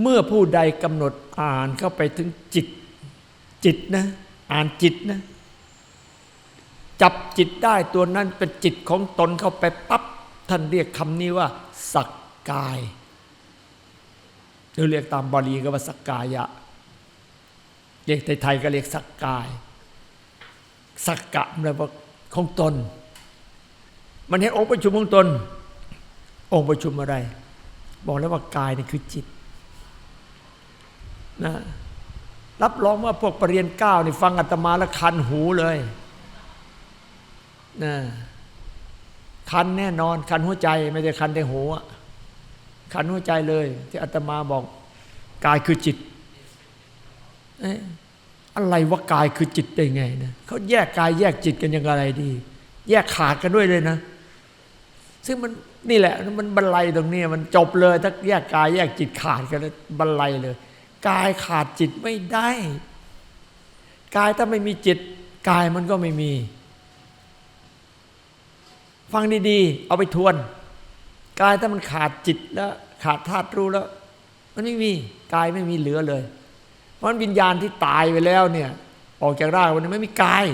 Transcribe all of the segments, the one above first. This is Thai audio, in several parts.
เมื่อผู้ใดกำหนดอ่านเข้าไปถึงจิต จิตนะ อ่านจิตนะ จับจิตได้ตัวนั้นเป็นจิตของตนเข้าไปปั๊บท่านเรียกคำนี้ว่า สักกายหรือเรียกตามบาลีก็ว่าสักกายะเรียกไทยๆก็เรียกสักกาย สักกะแปลว่าของตน มันเห็นองค์ประชุมของตน องค์ประชุมอะไร บอกแล้วว่ากายนี่คือจิต นะรับรองว่าพวกปรริญญาเก้านี่ฟังอาตมาแล้วคันหูเลยนะคันแน่นอน คันหัวใจไม่ได้คันในหูอะคันหัวใจเลย ที่อาตมาบอกกายคือจิตอะไรว่ากายคือจิตได้ไงนะเขาแยกกายแยกจิตกันยังไงดี แยกขาดกันด้วยเลยนะ ซึ่งมันนี่แหละ มันบรรลัยตรงนี้มันจบเลย ถ้าแยกกายแยกจิตขาดกันบรรลัยเลย กายขาดจิตไม่ได้ กายถ้าไม่มีจิต กายมันก็ไม่มี ฟังดีๆ เอาไปทวน กายถ้ามันขาดจิตแล้วขาดธาตุรู้แล้ว มันไม่มี กายไม่มีเหลือเลย เพราะวิญญาณที่ตายไปแล้วเนี่ย ออกจากร่างมันไม่มีกาย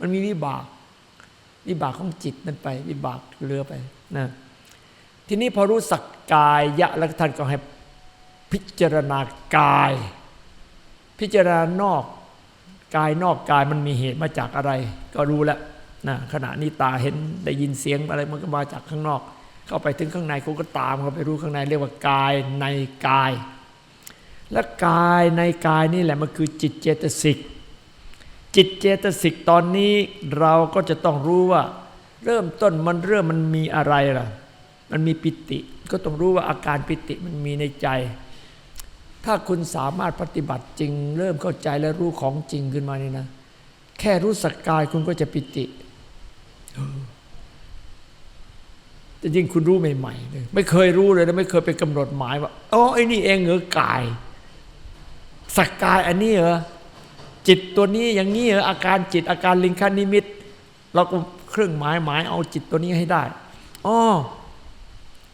มันมีวิบาก วิบากของจิตนั่นไป วิบากเรือไปนะทีนี้พอรู้สักกายยะแล้วท่านก็ให้ พิจารณากาย พิจารณานอกกายนอกกายมันมีเหตุมาจากอะไร ก็รู้แล้วนะขณะนี้ตาเห็นได้ยินเสียงอะไรมันก็มาจากข้างนอก เข้าไปถึงข้างในคุณก็ตามเข้าไปรู้ข้างในเรียกว่ากายในกาย และกายในกายนี่แหละมันคือจิตเจตสิกจิตเจตสิกตอนนี้เราก็จะต้องรู้ว่า เริ่มต้นมันเริ่มมันมีอะไรล่ะ มันมีปิติ ก็ต้องรู้ว่าอาการปิติมันมีในใจ ถ้าคุณสามารถปฏิบัติจริง เริ่มเข้าใจและรู้ของจริงขึ้นมานี่นะ แค่รู้สักกายคุณก็จะปิติแต่จริงคุณรู้ใหม่ๆเลยไม่เคยรู้เลยนะไม่เคยไปกำหนดหมายว่าอ๋อไอ้นี่เองเหรอกาย สักกายอันนี้เหรอจิตตัวนี้อย่างนี้เหรออาการจิตอาการลิงคานิมิต เราก็เครื่องหมายหมายเอาจิตตัวนี้ให้ได้อ๋อ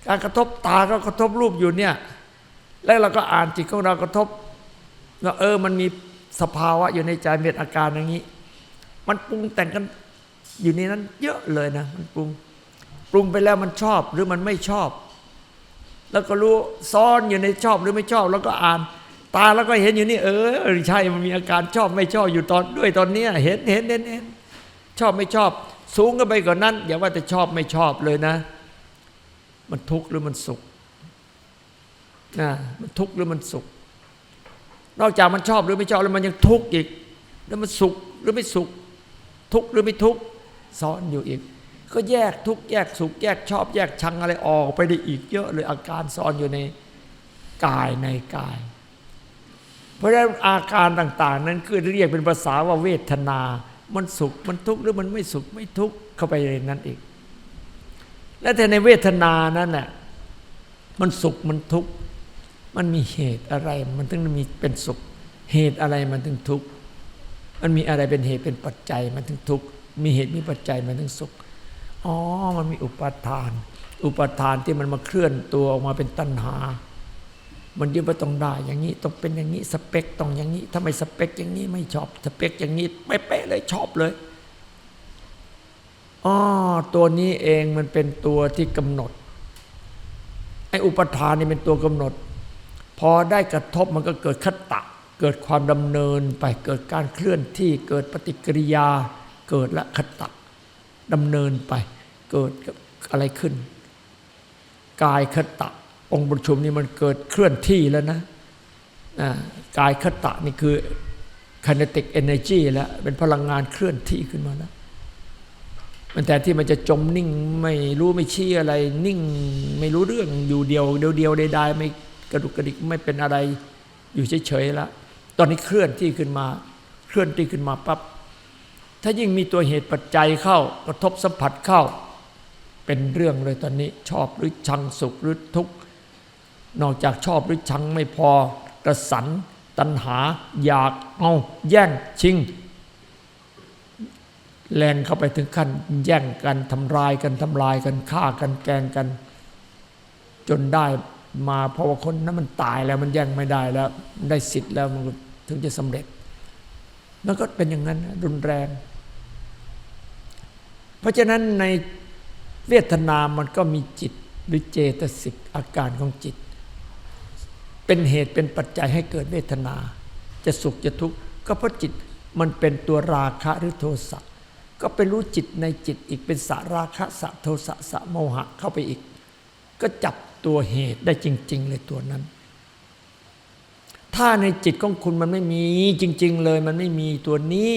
การกระทบตาก็กระทบรูปอยู่เนี่ย แล้วเราก็อ่านจิตของเรากระทบว่าเออมันมีสภาวะอยู่ในใจมีอาการอย่างนี้ มันปรุงแต่งกันอยู่ในนั้น เยอะเลยนะ มันปรุงปรุงไปแล้วมันชอบหรือมันไม่ชอบ แล้วก็รู้ซ้อนอยู่ในชอบหรือไม่ชอบ แล้วก็อ่าน ตาแล้วก็เห็นอยู่นี่ เออใช่มันมีอาการชอบไม่ชอบอยู่ตอนด้วยตอนเนี้ยเห็นเห็นเห็นเห็นชอบไม่ชอบ สูงกันไปกว่านั้น อย่าว่าแต่ชอบไม่ชอบเลยนะ มันทุกข์หรือมันสุข นะมันทุกข์หรือมันสุข นอกจากมันชอบหรือไม่ชอบแล้วมันยังทุกข์อีก แล้วมันสุขหรือไม่สุข ทุกข์หรือไม่ทุกข์ซ้อนอยู่อีก ก็แยกทุกข์แยกสุข แยกชอบแยกชังอะไรออกไปได้อีกเยอะเลยอาการซ้อนอยู่ในกายในกาย เพราะฉะนั้นอาการต่างๆ นั้นคือเรียกเป็นภาษาว่าเวทนา มันสุขมันทุกข์หรือมันไม่สุขไม่ทุกข์เข้าไปในนั้นอีก และแต่ในเวทนานั้นน่ะมันสุขมันทุกข์ มันมีเหตุอะไร มันถึงมีเป็นสุข เหตุอะไรมันถึงทุกข์ มันมีอะไรเป็นเหตุเป็นปัจจัยมันถึงทุกข์ มีเหตุมีปัจจัยมันถึงสุข อ๋อ มันมีอุปาทาน อุปาทานที่มันมาเคลื่อนตัวออกมาเป็นตัณหา มันยึดว่าต้องได้อย่างนี้ ต้องเป็นอย่างนี้ สเปคต้องอย่างนี้ ถ้าไม่สเปคอย่างนี้ไม่ชอบ สเปคอย่างนี้ไม่เป๊ะเลยชอบเลยอ๋อตัวนี้เองมันเป็นตัวที่กำหนด ไอ้อุปทานนี่เป็นตัวกำหนด พอได้กระทบมันก็เกิดคตะ เกิดความดำเนินไปเกิดการเคลื่อนที่เกิดปฏิกิริยา เกิดละคตะดำเนินไป เกิดอะไรขึ้น กายคตะ องค์ประชุมนี่มันเกิดเคลื่อนที่แล้วนะนะกายคตะนี่คือ kinetic energy แล้วเป็นพลังงานเคลื่อนที่ขึ้นมาแล้วมันแต่ที่มันจะจมนิ่งไม่รู้ไม่ชี้อะไร นิ่งไม่รู้เรื่องอยู่เดียวเดียวเดียวใดๆไม่ กระดุกกระดิกไม่เป็นอะไรอยู่เฉยๆแล้วตอนนี้เคลื่อนที่ขึ้นมาเคลื่อนที่ขึ้นมาปั๊บถ้ายิ่งมีตัวเหตุปัจจัยเข้ากระทบสัมผัสเข้า เป็นเรื่องเลยตอนนี้ชอบหรือชังสุขหรือทุกข์นอกจากชอบหรือชังไม่พอกระสันตัณหาอยากเอาแย่งชิง แรงเข้าไปถึงขั้นแย่งกันทำลายกันทำลายกันฆ่ากันแกงกัน จนได้ มาเพราะว่าคนนั้นมันตายแล้วมันแย่งไม่ได้แล้วได้สิทธิ์แล้วมันถึงจะสำเร็จ มันก็เป็นอย่างนั้นรุนแรง เพราะฉะนั้นในเวทนามันก็มีจิตหรือเจตสิกอาการของจิต เป็นเหตุเป็นปัจจัยให้เกิดเวทนา จะสุขจะทุกข์ก็เพราะจิตมันเป็นตัวราคะหรือโทสะก็ไปรู้จิตในจิตอีกเป็นสาราคะสะโทสะสะโมหะเข้าไปอีก ก็จับ ตัวเหตุได้จริง ๆ เลยตัวนั้น ถ้าในจิตของคุณมันไม่มีจริง ๆ เลยมันไม่มีตัวนี้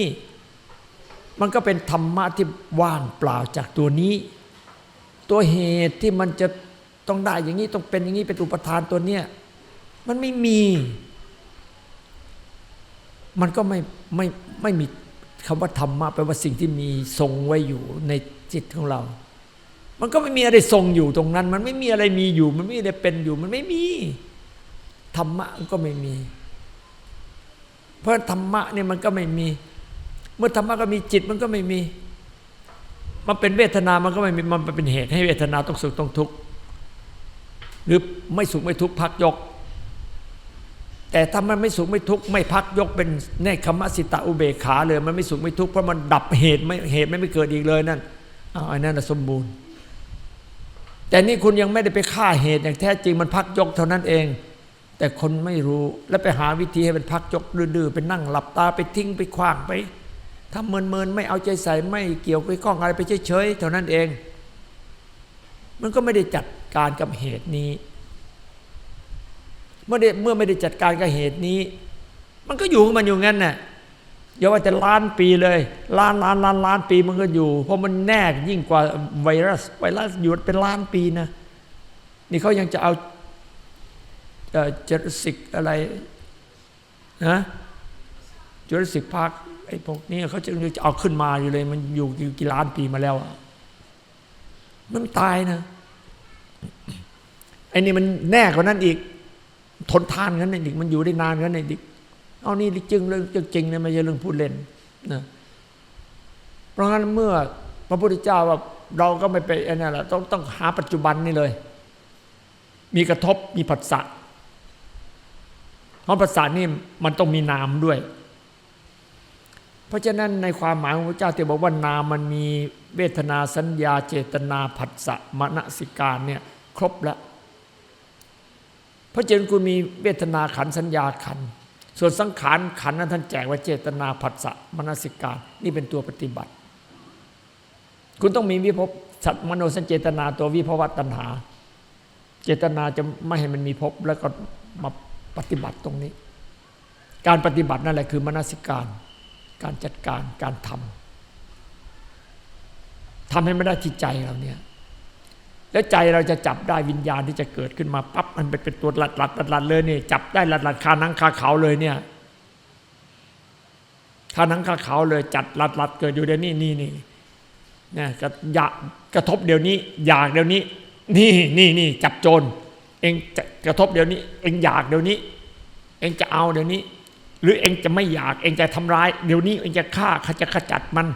มันก็เป็นธรรมะที่ว่างเปล่าจากตัวนี้ ตัวเหตุที่มันจะต้องได้อย่างนี้ต้องเป็นอย่างนี้เป็นอุปทานตัวเนี้ยมันไม่มี มันก็ไม่ไม่ไม่มีคำว่าธรรมะแปลว่าสิ่งที่มีทรงไว้อยู่ในจิตของเรา มันก็ไม่มีอะไรทรงอยู่ตรงนั้น มันไม่มีอะไรมีอยู่ มันไม่มีอะไรเป็นอยู่ มันไม่มี ธรรมะมันก็ไม่มี เพราะธรรมะเนี่ยมันก็ไม่มี เมื่อธรรมะก็มีจิตมันก็ไม่มี มันเป็นเวทนา มันก็ไม่มี มันเป็นเหตุให้เวทนาต้องสุขต้องทุกข์ หรือไม่สุขไม่ทุกข์พักยก แต่ถ้ามันไม่สุขไม่ทุกข์ไม่พักยกเป็นเนคขมสิตาอุเบขาเลย มันไม่สุขไม่ทุกข์เพราะมันดับเหตุไม่เหตุไม่เกิดอีกเลยนั่นอ้าวไอ้นั่นนะสมบูรณ์ แต่นี่คุณยังไม่ได้ไปฆ่าเหตุอย่างแท้จริงมันพักยกเท่านั้นเอง แต่คนไม่รู้แล้วไปหาวิธีให้มันพักยกดื้อๆไปนั่งหลับตาไปทิ้งไปขว้างไปถ้าเมินเมินๆไม่เอาใจใส่ไม่เกี่ยวไปข้องอะไรไปเฉยๆเท่านั้นเอง มันก็ไม่ได้จัดการกับเหตุนี้ เมื่อได้เมื่อไม่ได้จัดการกับเหตุนี้ มันก็อยู่มันอยู่งั้นน่ะ อย่าว่าจะล้านปีเลยล้านล้านล้านล้านปีมันก็อยู่ เพราะมันแน่ยิ่งกว่าไวรัส ไวรัสอยู่เป็นล้านปีนะ นี่เขายังจะเอาเจตสิกอะไรนะจุลสิกพาร์คไอ้พวกนี้เขาจะจะเอาขึ้นมาอยู่เลย มันอยู่กี่ล้านปีมาแล้วอะมันตายนะไอ้นี่มันแน่กว่านั้นอีก ทนทานกันอีกมันอยู่ได้นานกันอีก เอานี่จริงเรื่องจริงเนี่ยไม่ใช่เรื่องพูดเล่นนะเพราะงั้นเมื่อพระพุทธเจ้าว่าเราก็ไม่ไปอันนั้นแหละต้องต้องหาปัจจุบันนี่เลย มีกระทบมีผัสสะเพราะผัสสะนี่มันต้องมีนามด้วย เพราะฉะนั้นในความหมายของพระเจ้าที่บอกว่านามมันมีเวทนาสัญญาเจตนาผัสสะมณสิการเนี่ยครบแล้วเพราะฉะนั้นคุณมีเวทนาขันสัญญาขัน ส่วนสังขารขันนั้นท่านแจกว่าเจตนาผัสสะมนสิการ นี่เป็นตัวปฏิบัติ คุณต้องมีวิภพสัตมโนสัญเจตนาตัววิภวตัณหา เจตนาจะไม่ให้มันมีภพแล้วก็มาปฏิบัติตรงนี้ การปฏิบัตินั่นแหละคือมนสิการ การจัดการการทำทำให้ไม่ได้ที่ใจเราเนี่ย แล้วใจเราจะจับได้วิญญาณที่จะเกิดขึ้นมาปั๊บมันเป็นเป็นตัวหลัดหลัดหลัดหลัดเลยนี่จับได้หลัดหลัดคานังคาเขาเลยเนี่ยคานังคาเขาเลยจัดหลัดหลัดเกิดอยู่เดี๋ยวนี้นี่นี่เนี่ยกระยากระทบเดี๋ยวนี้ อยากเดี๋ยวนี้ นี่นี่นี่จับโจรเองจะกระทบเดี๋ยวนี้ เองอยากเดี๋ยวนี้ เองจะเอาเดี๋ยวนี้ หรือเองจะไม่อยาก เองจะทำร้าย เดี๋ยวนี้ เองจะฆ่าขาจะขจัดมัน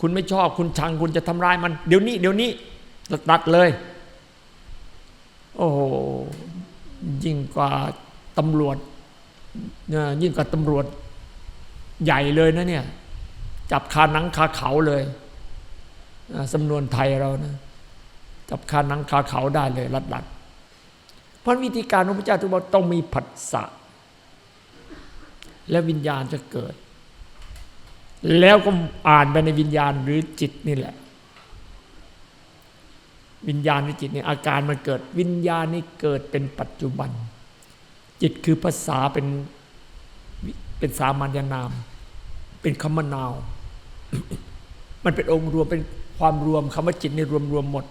คุณไม่ชอบคุณชังคุณจะทำร้ายมัน เดี๋ยวนี้ เดี๋ยวนี้ตัดเลย อ้โหยิ่งกว่าตำรวจยยิ่งกว่าตำรวจใหญ่เลยนะเนี่ย จับคาหนังคาเขาเลยสำนวนไทยเรานะจับคาหนังคาเขาได้เลยรัดรัดเพราะวิธีการของพระเจ้าทุกบอกต้องมีผัสสะและวิญญาณจะเกิด แล้วก็อ่านไปในวิญญาณหรือจิตนี่แหละ วิญญาณในจิตเนี่ยอาการมันเกิดวิญญาณนี่เกิดเป็นปัจจุบัน จิตคือภาษาเป็นเป็นสามัญญนาม เป็นคำมนาว มันเป็นองค์รวมเป็นความรวมคำว่าจิตนี่รวมรวมหมด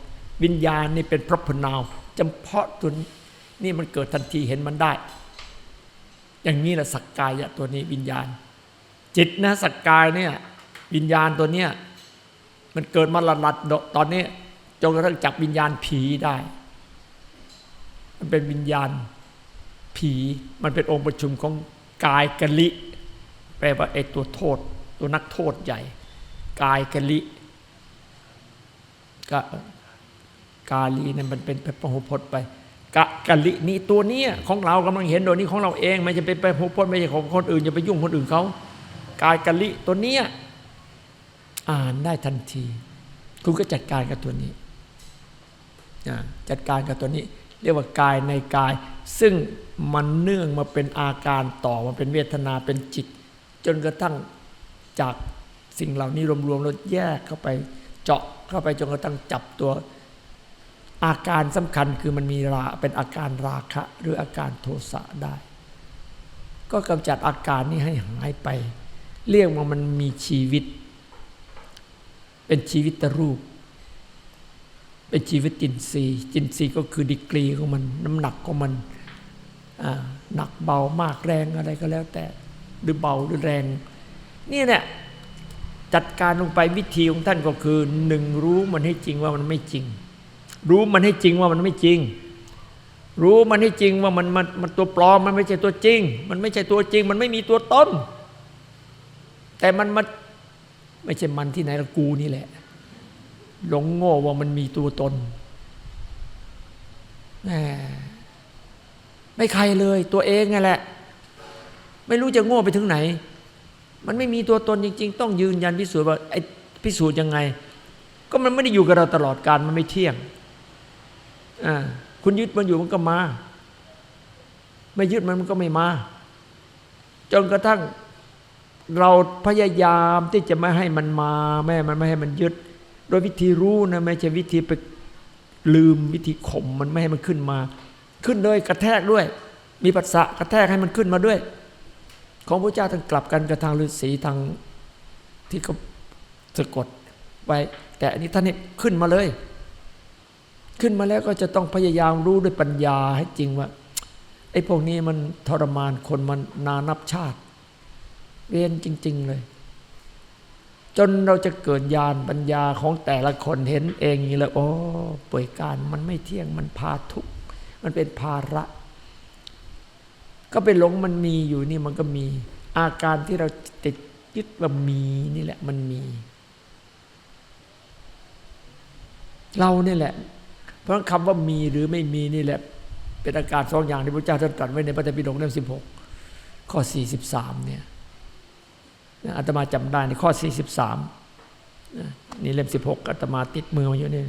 วิญญาณนี่เป็นพระพนาวจำเพาะตัวนี่มันเกิดทันทีเห็นมันได้ อย่างนี้แหละสักกายะตัวนี้วิญญาณ จิตนะสักกายเนี่ยวิญญาณตัวเนี้ยมันเกิดมาหลัดๆตอนนี้ จนกระทั่งจับวิญญาณผีได้ มันเป็นวิญญาณผี มันเป็นองค์ประชุมของกายกะลิ แปลว่าไอ้ตัวโทษ ตัวนักโทษใหญ่ กายกะลิกะกาลีเนั่นมันเป็นพระพหุพจน์ไปกะกะลินี่ตัวเนี้ยของเรากำลังเห็นโดยนี้ของเราเองไม่จะไปไปพบพจน์ไม่ใช่ของคนอื่นอย่าไปยุ่งคนอื่นเขากายกะลิตัวเนี้ยอ่านได้ทันที คุณก็จัดการกับตัวนี้ จัดการกับตัวนี้ เรียกว่ากายในกาย ซึ่งมันเนื่องมาเป็นอาการต่อมาเป็นเวทนาเป็นจิต จนกระทั่งจากสิ่งเหล่านี้รวมๆแล้วแยกเข้าไปเจาะเข้าไปจนกระทั่งจับตัว อาการสำคัญคือมันมีราเป็นอาการราคะหรืออาการโทสะได้ ก็กำจัดอาการนี้ให้หายไป เรียกว่ามันมีชีวิต เป็นชีวิตรูป เป็นชีวิตจินทรีย์จินทรีย์ก็คือดีกรีของมัน น้ำหนักของมันหนักเบามากแรงอะไรก็แล้วแต่หรือเบาหรือแรง นี่เนี่ยจัดการลงไปวิธีของท่านก็คือหนึ่งรู้มันให้จริงว่ามันไม่จริง รู้มันให้จริงว่ามันไม่จริง รู้มันให้จริงว่ามันมันมันตัวปลอมมันไม่ใช่ตัวจริง มันไม่ใช่ตัวจริง มันไม่มีตัวตนแต่มันมันไม่ใช่มันที่ไหนละกูนี่แหละ หลงโง่ว่ามันมีตัวตนไม่ใครเลยตัวเองไงแหละ ไม่รู้จะโง่ไปถึงไหน มันไม่มีตัวตนจริง ๆ ต้องยืนยันพิสูจน์ว่าไอ้พิสูจน์ยังไง ก็มันไม่ได้อยู่กับเราตลอดการมันไม่เที่ยงคุณยึดมันอยู่มันก็มา ไม่ยึดมันมันก็ไม่มา จนกระทั่งเราพยายามที่จะไม่ให้มันมาแม่มันไม่ให้มันยึด โดยวิธีรู้นะไม่ใช่วิธีไปลืมวิธีข่มมันไม่ให้มันขึ้นมา ขึ้นโดยกระแทกด้วย มีปัสสะกระแทกให้มันขึ้นมาด้วย ของพระเจ้าท่านกลับกันกับทางฤาษีทางที่เขาสะกดไว้ แต่อันนี้ท่านนี่ขึ้นมาเลย ขึ้นมาแล้วก็จะต้องพยายามรู้ด้วยปัญญาให้จริงว่าไอ้พวกนี้มันทรมานคนมันนานับชาติเรียนจริง ๆ เลย จนเราจะเกิดญาณปัญญาของแต่ละคนเห็นเองอย่างนี้เลยโอ้ป่วยการมันไม่เที่ยงมันพาทุกข์มันเป็นภาระ ก็ไปหลงมันมีอยู่นี่มันก็มี อาการที่เราติดยึดว่ามีนี่แหละมันมี เราเนี่ยแหละ เพราะคำว่ามีหรือไม่มีนี่แหละ เป็นอาการสองอย่างที่พระเจ้าท่านตรัสไว้ในพระไตรปิฎกเล่มสิบหกข้อสี่สิบสามเนี่ย อาตมาจำได้ในข้อสี่สิบสามนี่เล่มสิบหกอาตมาติดมือมาอยู่นี่